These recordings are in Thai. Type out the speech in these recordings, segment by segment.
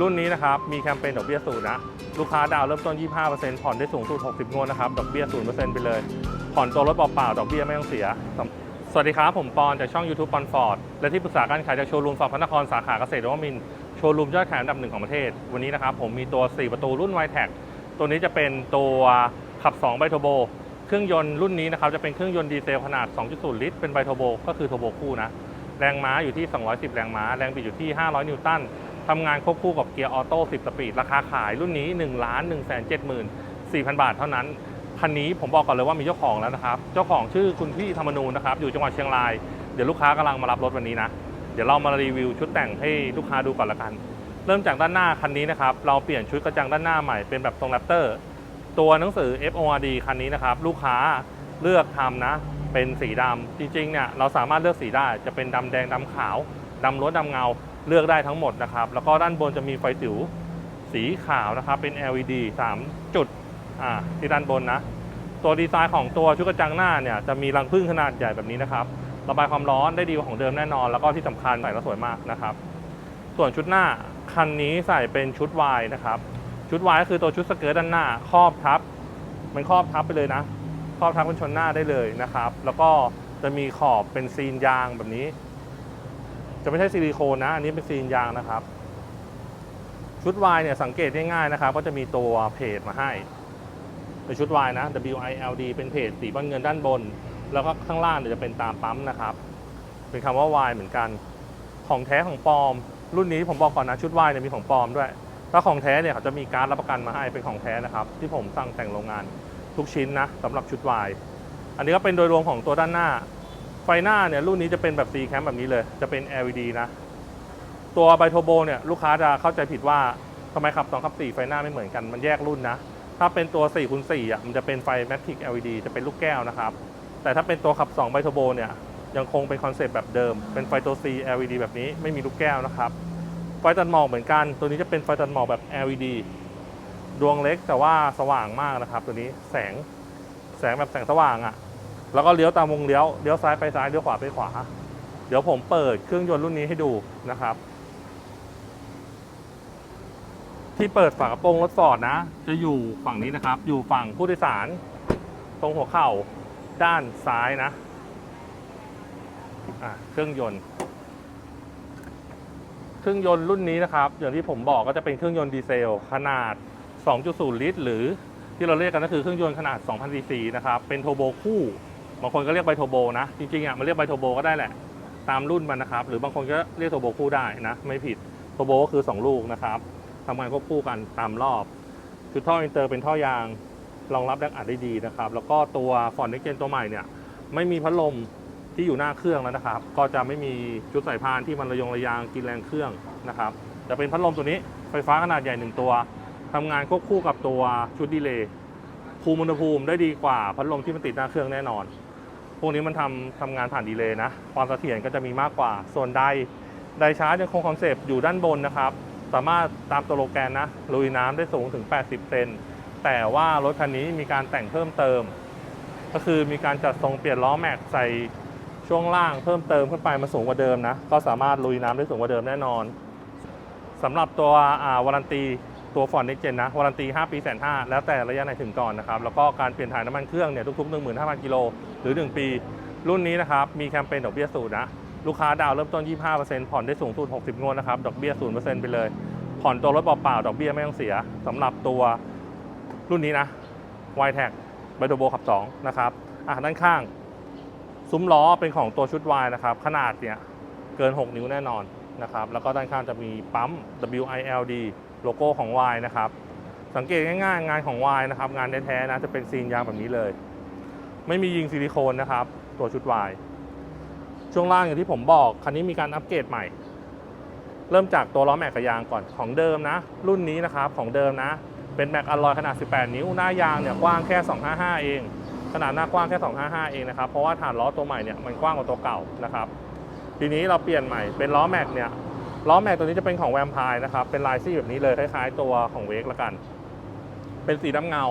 รุ่นนี้นะครับมีแคมเปญดอกเบี้ยศูนย์นะลูกค้าดาวน์เริ่มต้น 25%ผ่อนได้สูงสุด 60 งวดนะครับ ดอกเบี้ย 0%ไปเลย ผ่อนตัวรถเปล่าๆ ดอกเบี้ยไม่ต้องเสีย สวัสดีครับ ผมปอนจากช่อง YouTube ปอนฟอร์ด และที่ปรึกษาการขายจากโชว์รูมฟอร์ดพระนครสาขาเกษตรวมิน โชว์รูมยอดขายอันดับหนึ่งของประเทศ วันนี้นะครับผมมีตัว 4 ประตูรุ่น y t e c ตัวนี้จะเป็นตัวขับ 2 ไบโทโบ เครื่องยนต์รุ่นนี้นะครับจะเป็นเครื่องยนต์ดีเซลขนาด 2.0 ลิตร เป็นไบโทโบ ก็คือโทโบคู่นะ แรงม้าอยู่ที่ 210 แรงม้า แรงบิดอยู่ที่ 500 นิวตัน ทำงานควบคู่กับเกียร์ออโต้ 10 สปีด ราคาขายรุ่นนี้ 1 1 7 4 0 0 0 บาทเท่านั้น คันนี้ผมบอกก่อนเลยว่ามีเจ้าของแล้วนะครับ เจ้าของชื่อคุณพี่ธรรมนูญนะครับ อยู่จังหวัดเชียงราย เดี๋ยวลูกค้ากำลังมารับรถวันนี้นะ เดี๋ยวเรามารีวิวชุดแต่งให้ลูกค้าดูก่อนละกัน เริ่มจากด้านหน้าคันนี้นะครับ เราเปลี่ยนชุดกระจังด้านหน้าใหม่เป็นแบบทรงแรปเตอร์ ตัวหนังสือ FORD คันนี้นะครับ ลูกค้าเลือกทำนะ เป็นสีดำจริงๆเนี่ยเราสามารถเลือกสีได้ จะเป็นดำแดงดำขาว ดำรถดำเงาเลือกได้ทั้งหมดนะครับ แล้วก็ด้านบนจะมีไฟสิวสีขาวนะครับ เป็น LED 3 จุดอ่าที่ด้านบนนะ ตัวดีไซน์ของตัวชุดกระจังหน้าเนี่ยจะมีรังผึ้งขนาดใหญ่แบบนี้นะครับ ระบายความร้อนได้ดีกว่าของเดิมแน่นอน แล้วก็ที่สำคัญใส่แล้วสวยมากนะครับ ส่วนชุดหน้าคันนี้ใส่เป็นชุดวายนะครับ ชุดวายก็คือตัวชุดสเกิร์ตด้านหน้าครอบทับ มันครอบทับไปเลยนะ ครอบทับเป็นชนหน้าได้เลยนะครับ แล้วก็จะมีขอบเป็นซีนยางแบบนี้ จะไม่ใช่ซิลิโคนนะ อันนี้เป็นซีนยางนะครับ ชุดวายเนี่ยสังเกตง่ายๆนะครับ ก็จะมีตัวเพจมาให้เป็นชุดวายนะ WILD เป็นเพจสีบอลเงินด้านบน แล้วก็ข้างล่างเนี่ยจะเป็นตามปั๊มนะครับ เป็นคำว่าวายเหมือนกัน ของแท้ของปลอม รุ่นนี้ผมบอกก่อนนะชุดวายเนี่ยมีของปลอมด้วย ถ้าของแท้เนี่ยเขาจะมีการรับประกันมาให้เป็นของแท้นะครับ ที่ผมสั่งแต่งโรงงานทุกชิ้นนะสำหรับชุดวาย อันนี้ก็เป็นโดยรวมของตัวด้านหน้า ฟหน้าเนี่ยรุ่นนี้จะเป็นแบบ C cam แบบนี้เลย จะเป็น LED นะ ตัวไบโทโบเนี่ยลูกค้าจะเข้าใจผิดว่าทำไมขับ2ขับ4ไฟหน้าไม่เหมือนกันมันแยกรุ่นนะ ถ้าเป็นตัว4คูณ4อะมันจะเป็นไฟ Matic LED จะเป็นลูกแก้วนะครับ แต่ถ้าเป็นตัวขับ2ไบโทโบเนี่ยยังคงเป็นคอนเซปต์แบบเดิม เป็นไฟตัว C LED แบบนี้ไม่มีลูกแก้วนะครับ ไฟตัดหมอกเหมือนกัน ตัวนี้จะเป็นไฟตัดหมอกแบบ LED ดวงเล็กแต่ว่าสว่างมากนะครับ ตัวนี้แสงแสงแบบแสงสว่างอะ่ะ แล้วก็เลี้ยวตามวงเลี้ยวเลี้ยวซ้ายไปซ้ายเลี้ยวขวาไปขวา เดี๋ยวผมเปิดเครื่องยนต์รุ่นนี้ให้ดูนะครับ ที่เปิดฝากระโปรงรถฟอร์ดนะ จะอยู่ฝั่งนี้นะครับ อยู่ฝั่งผู้โดยสาร ตรงหัวเข่าด้านซ้ายนะอะเครื่องยนต์ เครื่องยนต์รุ่นนี้นะครับ อย่างที่ผมบอกก็จะเป็นเครื่องยนต์ดีเซล ขนาด 2.0 ลิตร หรือที่เราเรียกกันก็คือเครื่องยนต์ขนาด 2,000ซีซีนะครับ เป็นโทโบคู่ บางคนก็เรียกไบโทโบนะ จริงๆอะมันเรียกไบโทโบก็ได้แหละ ตามรุ่นมันนะครับ หรือบางคนก็เรียกโทโบคู่ได้นะ ไม่ผิดโทโบก็คือ 2 ลูกนะครับทำงานควบคู่กันตามรอบชุดท่ออินเตอร์เป็นท่อยางรองรับแรงอัดได้ดีนะครับ แล้วก็ตัวฟอนต์เน็กเจนตัวใหม่เนี่ย ไม่มีพัดลมที่อยู่หน้าเครื่องแล้วนะครับ ก็จะไม่มีชุดสายพานที่มันระยงระยางกินแรงเครื่องนะครับจะเป็นพัดลมตัวนี้ไฟฟ้าขนาดใหญ่หนึ่งตัวทำงานควบคู่กับตัวชุดดีเลย์ภูมอุณหภูมิได้ดีกว่าพัดลมที่มันติดหน้าเครื่องแน่นอน พวกนี้มันทำทำงานผ่านดีเลย์นะ ความเสถียรก็จะมีมากกว่า ส่วนไดไดชาร์จยังคงคอนเซปต์อยู่ด้านบนนะครับ สามารถตามตัวโลแกนนะ ลุยน้ำได้สูงถึง 80 เซน แต่ว่ารถคันนี้มีการแต่งเพิ่มเติม ก็คือมีการจัดทรงเปลี่ยนล้อแม็กใส่ช่วงล่างเพิ่มเติมขึ้นไปมาสูงกว่าเดิมนะ ก็สามารถลุยน้ำได้สูงกว่าเดิมแน่นอนสำหรับตัวอ่าวารันตี ตัวฟอร์ดเน็กเจนนะวารันตี 5 ปีแสนห้าแล้วแต่ระยะไหนถึงก่อนนะครับ แล้วก็การเปลี่ยนถ่ายน้ำมันเครื่องเนี่ยทุกๆ 15,000 กิโลหรือ 1 ปี รุ่นนี้นะครับ มีแคมเปญดอกเบี้ยศูนย์นะ ลูกค้าดาวน์เริ่มต้น 25%ผ่อนได้สูงสุด 60 งวดนะครับ ดอกเบี้ย 0%ไปเลย ผ่อนตัวรถเปล่าๆ ดอกเบี้ยไม่ต้องเสียสำหรับตัวรุ่นนี้นะ y t e c ไบโ o โบขับ 2 นะครับอะด้านข้าง ซุ้มล้อเป็นของตัวชุด Y นะครับ ขนาดเนี่ยเกิน 6 นิ้วแน่นอนนะครับ แล้วก็ด้านข้างจะมีปั๊ม WILD โลโก้ของ Y นะครับ สังเกตง่ายๆ งานของ Y นะครับ งานแท้ๆนะจะเป็นซีนยางแบบนี้เลย ไม่มียิงซิลิโคนนะครับ ตัวชุด Y ช่วงล่างอย่างที่ผมบอก คันนี้มีการอัปเกรดใหม่ เริ่มจากตัวล้อแม็กกับยางก่อนของเดิมนะ รุ่นนี้นะครับของเดิมนะ เป็นแม็กอลลอยขนาด 18 นิ้วหน้ายางเนี่ยกว้างแค่ 255 เอง ขนาดหน้ากว้างแค่ 255 เองนะครับเพราะว่าฐานล้อตัวใหม่เนี่ยมันกว้างกว่าตัวเก่านะครับทีนี้เราเปลี่ยนใหม่เป็นล้อแม็กเนี่ย ล้อแม็กตัวนี้จะเป็นของแวมไพร์นะครับ เป็นลายซี่แบบนี้เลยคล้ายๆ ตัวของเวกละกัน เป็นสีดำเงา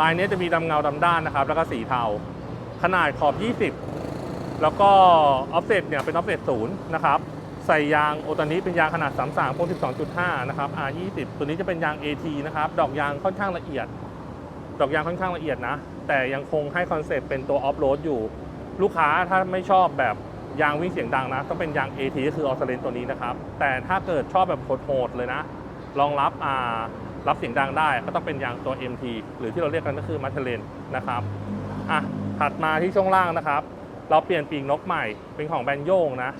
ลายนี้จะมีดำเงาดำด้านนะครับ แล้วก็สีเทา ขนาดขอบ 20 แล้วก็ออฟเซตเนี่ยเป็นออฟเซตศูนย์นะครับใส่ยางโอตอนนี้เป็นยางขนาด 33พ่น12.5 นะครับ R20 ตัวนี้จะเป็นยาง AT นะครับ ดอกยางค่อนข้างละเอียด ดอกยางค่อนข้างละเอียดนะ แต่ยังคงให้คอนเซปต์เป็นตัวออฟโรดอยู่ ลูกค้าถ้าไม่ชอบแบบ ยางวิ่งเสียงดังนะ ต้องเป็นยาง AT ก็คือออสเลนตัวนี้นะครับ แต่ถ้าเกิดชอบแบบโหดๆเลยนะ รองรับอ่ารับเสียงดังได้ก็ต้องเป็นยางตัว MT หรือที่เราเรียกกันก็คือมัทเทเลนนะครับอะถัดมาที่ช่วงล่างนะครับ เราเปลี่ยนปีกนกใหม่เป็นของแบรนด์โย่งนะ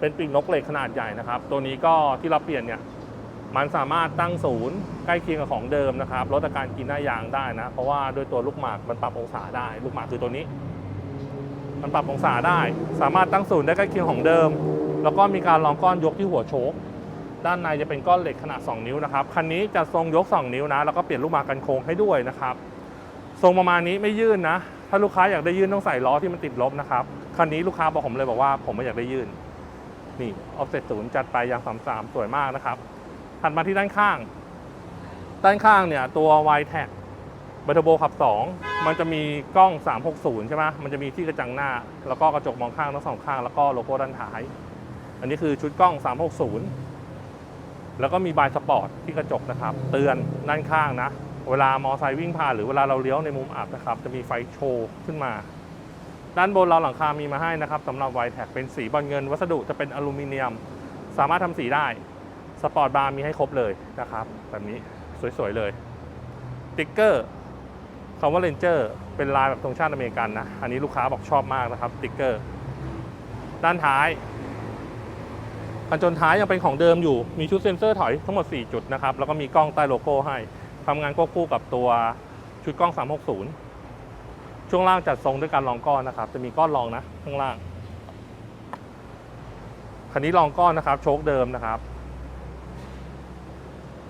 เป็นปีกนกเหล็กขนาดใหญ่นะครับ ตัวนี้ก็ที่เราเปลี่ยนเนี่ยมันสามารถตั้งศูนย์ใกล้เคียงกับของเดิมนะครับลดอาการกินหน้ายางได้นะ เพราะว่าด้วยตัวลูกหมากมันปรับองศาได้ ลูกหมากคือตัวนี้ มันปรับองศาได้ สามารถตั้งศูนย์ได้ใกล้เคียงของเดิม แล้วก็มีการรองก้อนยกที่หัวโชคด้านในจะเป็นก้อนเหล็กขนาด 2 นิ้วนะครับ คันนี้จะทรงยก 2 นิ้วนะ แล้วก็เปลี่ยนลูกมากันโค้งให้ด้วยนะครับ ทรงประมาณนี้ไม่ยื่นนะ ถ้าลูกค้าอยากได้ยื่นต้องใส่ล้อที่มันติดลบนะครับ คันนี้ลูกค้าบอกผมเลยบอกว่าผมไม่อยากได้ยื่น นี่ออฟเซ็ตศูนย์จัดไปอย่างสามสามสวยมากนะครับ ถัดมาที่ด้านข้าง ด้านข้างเนี่ยตัว y t e c เบอร์โทโบขับ 2 มันจะมีกล้อง 360 ใช่ไหมมันจะมีที่กระจังหน้า แล้วก็กระจกมองข้างทั้งสองข้าง แล้วก็โลโก้ด้านท้าย อันนี้คือชุดกล้อง 360 แล้วก็มีบายสปอร์ตที่กระจกนะครับ เตือนด้านข้างนะ เวลามอไซค์วิ่งผ่านหรือเวลาเราเลี้ยวในมุมอับนะครับ จะมีไฟโชว์ขึ้นมา ด้านบนเราหลังคามีมาให้นะครับสำหรับ y t e c เป็นสีบอลเงิน วัสดุจะเป็นอลูมิเนียม สามารถทำสีได้ สปอร์ตบาร์มีให้ครบเลยนะครับ แบบนี้สวยๆเลยติ๊กเกอร์ คำว่าเลนเจอร์เป็นลายแบบธงชาติอเมริกันนะ อันนี้ลูกค้าบอกชอบมากนะครับติ๊กเกอร์ ด้านท้ายกันจนท้ายยังเป็นของเดิมอยู่ มีชุดเซ็นเซอร์ถอยทั้งหมด 4 จุดนะครับ แล้วก็มีกล้องใต้โลโก้ให้ ทำงานควบคู่กับตัวชุดกล้อง 360 ช่วงล่างจัดทรงด้วยการรองก้อนนะครับ จะมีก้อนรองนะข้างล่าง คันนี้รองก้อนนะครับ โชคเดิมนะครับ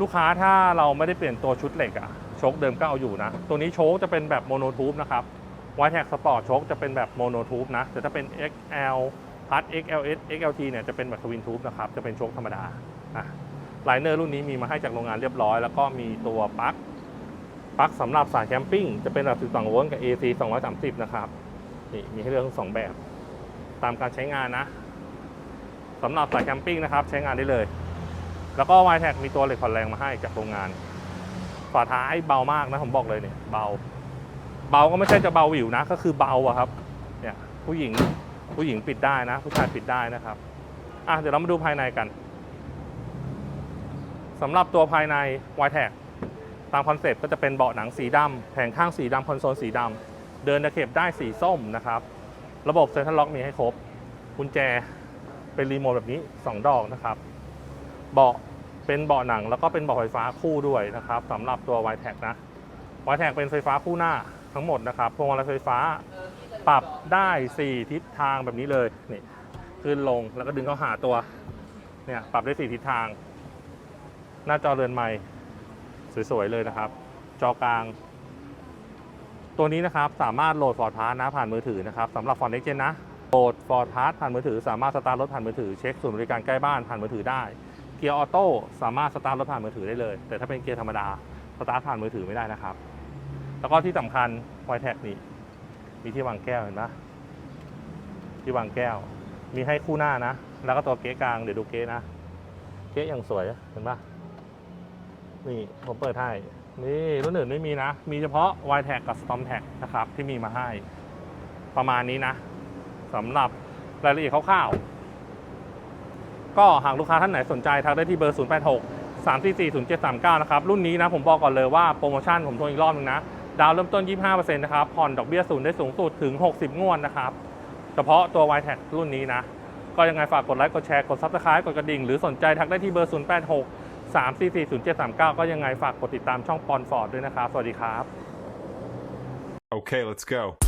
ลูกค้าถ้าเราไม่ได้เปลี่ยนตัวชุดเหล็กอะ โชคเดิมก็เอาอยู่นะ ตัวนี้โชคจะเป็นแบบโมโนทูบนะครับวายแท็กสปอร์ตโชคจะเป็นแบบโมโนทูบนะ แต่ถ้าเป็น XL พัด XLS XLT เนี่ยจะเป็นแบบทวินทูบนะครับ จะเป็นโชคธรรมดาอะไลเนอร์รุ่นนี้มีมาให้จากโรงงานเรียบร้อย แล้วก็มีตัวปลั๊กปลั๊กสำหรับสายแคมปิ้งจะเป็นแบบ12โวลต์กับ AC 230 นะครับนี่มีให้เลือกทั้งสองแบบ ตามการใช้งานนะสำหรับสายแคมปิ้งนะครับใช้งานได้เลย แล้วก็ y t e c มีตัวเหล็กผ่อนแรงมาให้จากโรงงาน ฝาท้ายเบามากนะผมบอกเลยเนี่ยเบา เบาก็ไม่ใช่จะเบาวิวนะ ก็คือเบาอะครับ เนี่ยผู้หญิงผู้หญิงปิดได้นะ ผู้ชายปิดได้นะครับอะเดี๋ยวเรามาดูภายในกันสำหรับตัวภายใน y t e c ตามคอนเซปต์ก็จะเป็นเบาะหนังสีดำแผงข้างสีดำคอนโซลสีดำเดินตะเข็บได้สีส้มนะครับ ระบบเซ็นทรัลล็อกมีให้ครบกุญแจเป็นรีโมทแบบนี้ 2 ดอกนะครับ เบาะ เป็นเบาะหนังแล้วก็เป็นเบาะไฟฟ้าคู่ด้วยนะครับสำหรับตัว y t e c นะ y t e c เป็นไฟฟ้าคู่หน้าทั้งหมดนะครับพวงมาลัยไฟฟ้าปรับได้ 4 ทิศทางแบบนี้เลยนี่ขึ้นลงแล้วก็ดึงเข้าหาตัวเนี่ยปรับได้ 4 ทิศทาง หน้าจอเรือนใหม่สวยๆเลยนะครับ จอกลาง ตัวนี้นะครับสามารถโหลดฟอร์ดพาร์นะผ่านมือถือนะครับสำหรับฟอร์ดเน็กเจนนะโหลดฟอร์ดพาร์ผ่านมือถือ สามารถสตาร์ทรถผ่านมือถือเช็คศูนย์บริการใกล้บ้านผ่านมือถือได้ เกียร์ออโต้สามารถสตาร์ทรถผ่านมือถือได้เลย แต่ถ้าเป็นเกียร์ธรรมดาสตาร์ทผ่านมือถือไม่ได้นะครับ แล้วก็ที่สำคัญไวแท็กนี่มีที่วางแก้วเห็นปะที่วางแก้ว มีให้คู่หน้านะ แล้วก็ตัวเก๊กลางเดี๋ยวดูเก๊นะ เก๊อย่างสวยเห็นปะนี่ผมเปิดให้นี่รุ่นอื่นไม่มีนะ มีเฉพาะ y t a g กับ Storm Tag นะครับ ที่มีมาให้ ประมาณนี้นะสำหรับรายละเอียดคร่าวๆ ก็หากลูกค้าท่านไหนสนใจทักได้ที่เบอร์ 086 344 0739 นะครับ รุ่นนี้นะผมบอกก่อนเลยว่าโปรโมชั่นผมทวนอีกรอบนึงนะ ดาวเริ่มต้น 25%นะครับ ผ่อนดอกเบี้ยศูนย์ได้สูงสุดถึง 60 งวดนะครับ เฉพาะตัว y t a g รุ่นนี้นะ ก็ยังไงฝากกดไลค์ กดแชร์ กด Subscribe กดกระดิ่ง หรือสนใจทักได้ที่เบอร์ 086 344 0739 ก็ยังไงฝากกดติดตามช่องปอนฟอร์ดด้วยนะครับ สวัสดีครับ Okay, let's go.